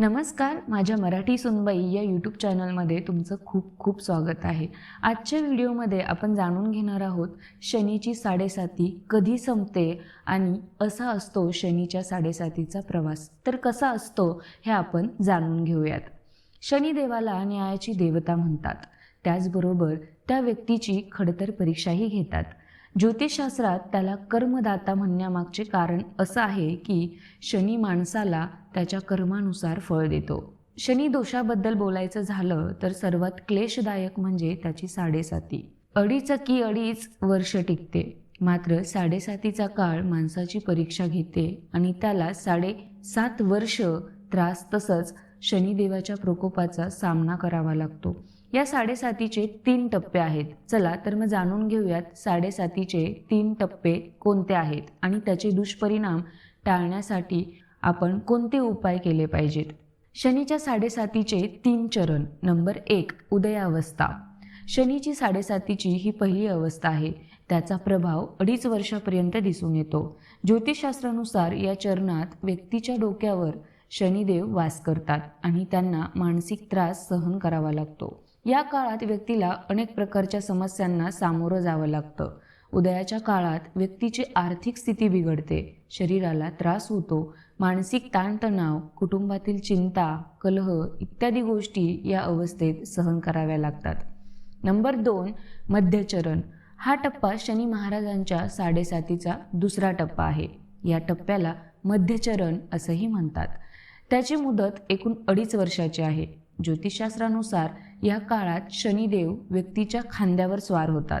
नमस्कार माझ्या मराठी सुनबाई या यूट्यूब चॅनलमध्ये तुमचं खूप खूप स्वागत आहे. आजच्या व्हिडिओमध्ये आपण जाणून घेणार आहोत शनीची साडेसाती कधी संपते आणि असा असतो शनीच्या साडेसातीचा प्रवास. तर कसा असतो हे आपण जाणून घेऊयात. शनिदेवाला न्यायाची देवता म्हणतात. त्याचबरोबर त्या व्यक्तीची खडतर परीक्षाही घेतात. ज्योतिषशास्त्रात त्याला कर्मदाता म्हणण्यामागचे कारण असं आहे की शनी माणसाला त्याच्या कर्मानुसार फळ देतो. शनी दोषाबद्दल बोलायचं झालं तर सर्वात क्लेशदायक म्हणजे त्याची साडेसाती. अडीच की अडीच वर्ष टिकते. मात्र साडेसातीचा काळ माणसाची परीक्षा घेते आणि त्याला साडेसात वर्ष त्रास तसंच शनिदेवाच्या प्रकोपाचा सामना करावा लागतो. या साडेसातीचे तीन टप्पे आहेत. चला तर मग जाणून घेऊयात साडेसातीचे तीन टप्पे कोणते आहेत आणि त्याचे दुष्परिणाम टाळण्यासाठी आपण कोणते उपाय केले पाहिजेत? शनीच्या साडेसातीचे तीन चरण. नंबर एक उदयावस्था. शनीची साडेसातीची ही पहिली अवस्था आहे. त्याचा प्रभाव अडीच वर्षापर्यंत दिसून येतो. ज्योतिषशास्त्रानुसार या चरणात व्यक्तीच्या डोक्यावर शनिदेव वास करतात आणि त्यांना मानसिक त्रास सहन करावा लागतो. या काळात व्यक्तीला अनेक प्रकारच्या समस्यांना सामोरं जावं लागतं. उदयाच्या काळात व्यक्तीची आर्थिक स्थिती बिघडते शरीराला त्रास होतो मानसिक ताणतणाव कुटुंबातील चिंता कलह इत्यादी गोष्टी या अवस्थेत सहन कराव्या लागतात. नंबर दोन मध्यचरण. हा टप्पा शनी महाराजांच्या साडेसातीचा दुसरा टप्पा आहे. या टप्प्याला मध्यचरण असंही म्हणतात. त्याची मुदत एकूण अडीच वर्षाची आहे. ज्योतिषशास्त्रानुसार या काळात शनिदेव व्यक्तीच्या खांद्यावर स्वार होतात.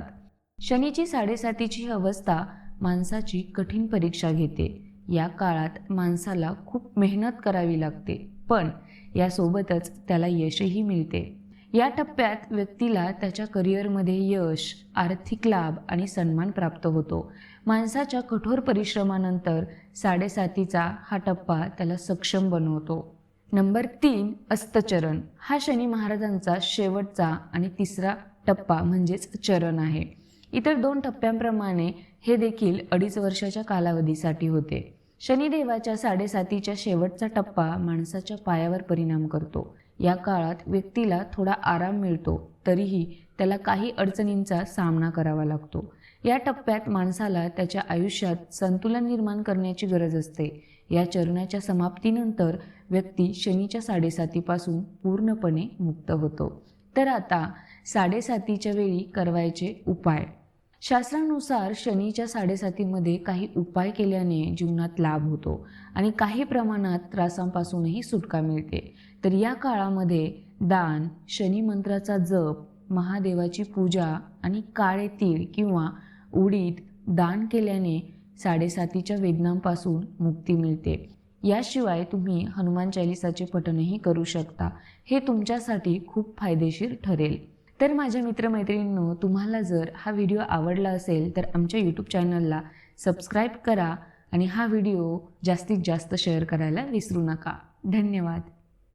शनीची साडेसातीची ही अवस्था माणसाची कठीण परीक्षा घेते. या काळात माणसाला खूप मेहनत करावी लागते. पण यासोबतच त्याला यशही मिळते. या टप्प्यात व्यक्तीला त्याच्या करिअरमध्ये यश आर्थिक लाभ आणि सन्मान प्राप्त होतो. माणसाच्या कठोर परिश्रमानंतर साडेसातीचा हा टप्पा त्याला सक्षम बनवतो. नंबर तीन अस्तचरण. हा शनी महाराजांचा शेवटचा आणि तिसरा टप्पा म्हणजेच चरण आहे. इतर दोन टप्प्यांप्रमाणे हे देखील अडीच वर्षाच्या कालावधीसाठी होते. शनिदेवाच्या साडेसातीच्या शेवटचा टप्पा माणसाच्या पायावर परिणाम करतो. या काळात व्यक्तीला थोडा आराम मिळतो तरीही त्याला काही अडचणींचा सामना करावा लागतो. या टप्प्यात माणसाला त्याच्या आयुष्यात संतुलन निर्माण करण्याची गरज असते. या चरणाच्या समाप्तीनंतर व्यक्ती शनीच्या साडेसातीपासून पूर्णपणे मुक्त होतो. तर आता साडेसातीच्या वेळी करवायचे उपाय. शास्त्रानुसार शनीच्या साडेसातीमध्ये काही उपाय केल्याने जीवनात लाभ होतो आणि काही प्रमाणात त्रासांपासूनही सुटका मिळते. तर या काळामध्ये दान शनी मंत्राचा जप महादेवाची पूजा आणि काळे तीळ किंवा उडीद दान केल्याने साडेसातीच्या वेदनांपासून मुक्ती मिळते. याशिवाय तुम्ही हनुमान चालिसाचे पठणही करू शकता. हे तुमच्यासाठी खूप फायदेशीर ठरेल. तर माझ्या मित्रमैत्रिणींनो तुम्हाला जर हा व्हिडिओ आवडला असेल तर आमच्या यूट्यूब चॅनलला सबस्क्राईब करा आणि हा व्हिडिओ जास्तीत जास्त शेअर करायला विसरू नका. धन्यवाद.